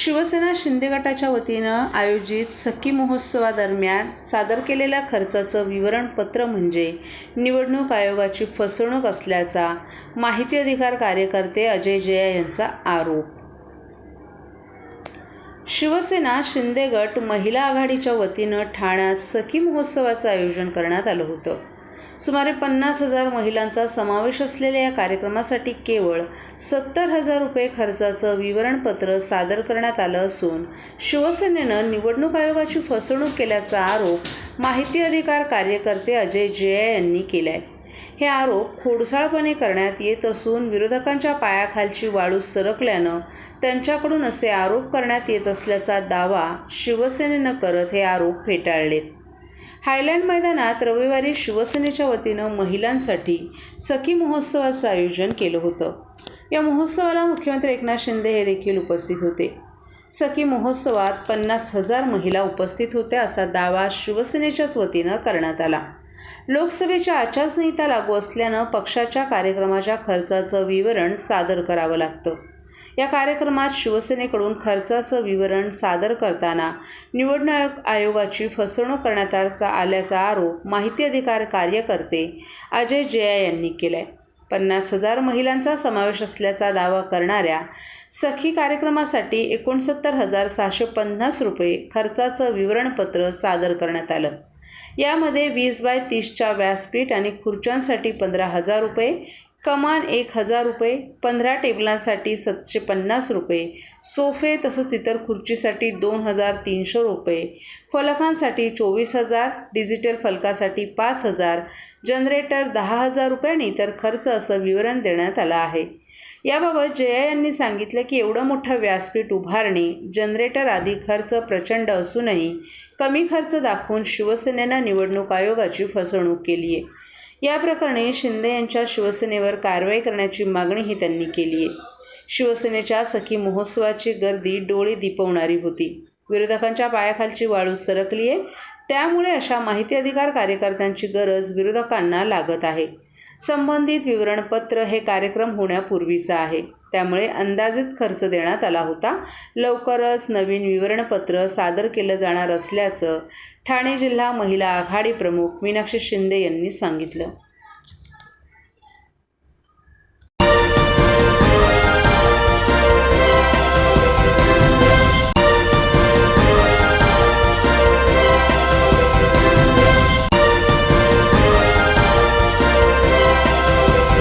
शिवसेना शिंदे गटाच्या वतीनं आयोजित सखी महोत्सवादरम्यान सादर केलेल्या खर्चाचं विवरणपत्र म्हणजे निवडणूक आयोगाची फसवणूक असल्याचा माहिती अधिकार कार्यकर्ते अजय जया यांचा आरोप. शिवसेना शिंदे गट महिला आघाडीच्या वतीनं ठाण्यात सखी महोत्सवाचं आयोजन करण्यात आलं होतं. सुमारे पन्नास हजार महिलांचा समावेश असलेल्या या कार्यक्रमासाठी केवळ सत्तर हजार रुपये खर्चाचं विवरणपत्र सादर करण्यात आलं असून शिवसेनेनं निवडणूक आयोगाची फसवणूक केल्याचा आरोप माहिती अधिकार कार्यकर्ते अजय जया यांनी केला आहे हे आरोप खोडसाळपणे करण्यात येत असून विरोधकांच्या पायाखालची वाळू सरकल्यानं त्यांच्याकडून असे आरोप करण्यात येत असल्याचा दावा शिवसेनेनं करत हे आरोप फेटाळलेत. हायलँड मैदानात रविवारी शिवसेनेच्या वतीनं महिलांसाठी सखी महोत्सवाचं आयोजन केलं होतं. या महोत्सवाला मुख्यमंत्री एकनाथ शिंदे हे देखील उपस्थित होते. सखी महोत्सवात पन्नास हजार महिला उपस्थित होत्या असा दावा शिवसेनेच्याच वतीनं करण्यात आला. लोकसभेच्या आचारसंहिता लागू असल्यानं पक्षाच्या कार्यक्रमाच्या खर्चाचं विवरण सादर करावं लागतं. या कार्यक्रमात शिवसेनेकडून खर्चाचं विवरण सादर करताना निवडणूक आयोगाची फसवणूक करण्यात आल्याचा आरोप माहिती अधिकार कार्यकर्ते अजय जया यांनी केला आहे पन्नास हजार महिलांचा समावेश असल्याचा दावा करणाऱ्या सखी कार्यक्रमासाठी एकोणसत्तर हजार सहाशे पन्नास रुपये खर्चाचं विवरणपत्र सादर करण्यात आलं. यामध्ये वीस बाय तीसच्या व्यासपीठ आणि खुर्च्यांसाठी पंधरा हजार रुपये कमान एक हजार रुपये पंधरा टेबलांसाठी सातशे पन्नास रुपये सोफे तसंच इतर खुर्चीसाठी दोन हजार तीनशे रुपये फलकांसाठी चोवीस हजार डिजिटल फलकासाठी पाच हजार जनरेटर दहा हजार रुपये आणि इतर खर्च असं विवरण देण्यात आलं आहे. याबाबत जया यांनी सांगितलं की एवढं मोठं व्यासपीठ उभारणे जनरेटर आदी खर्च प्रचंड असूनही कमी खर्च दाखवून शिवसेनेनं निवडणूक आयोगाची फसवणूक केली आहे या प्रकरणी शिंदे यांच्या शिवसेनेवर कारवाई करण्याची मागणीही त्यांनी केली आहे. शिवसेनेच्या सखी महोत्सवाची गर्दी डोळे दिपवणारी होती. विरोधकांच्या पायाखालची वाळू सरकली आहे. त्यामुळे अशा माहिती अधिकार कार्यकर्त्यांची गरज विरोधकांना लागत आहे. संबंधित विवरणपत्र हे कार्यक्रम होण्यापूर्वीचं आहे. त्यामुळे अंदाजित खर्च देण्यात आला होता. लवकरच नवीन विवरणपत्र सादर केलं जाणार असल्याचं ठाणे जिल्हा महिला आघाडी प्रमुख मीनाक्षी शिंदे यांनी सांगितलं.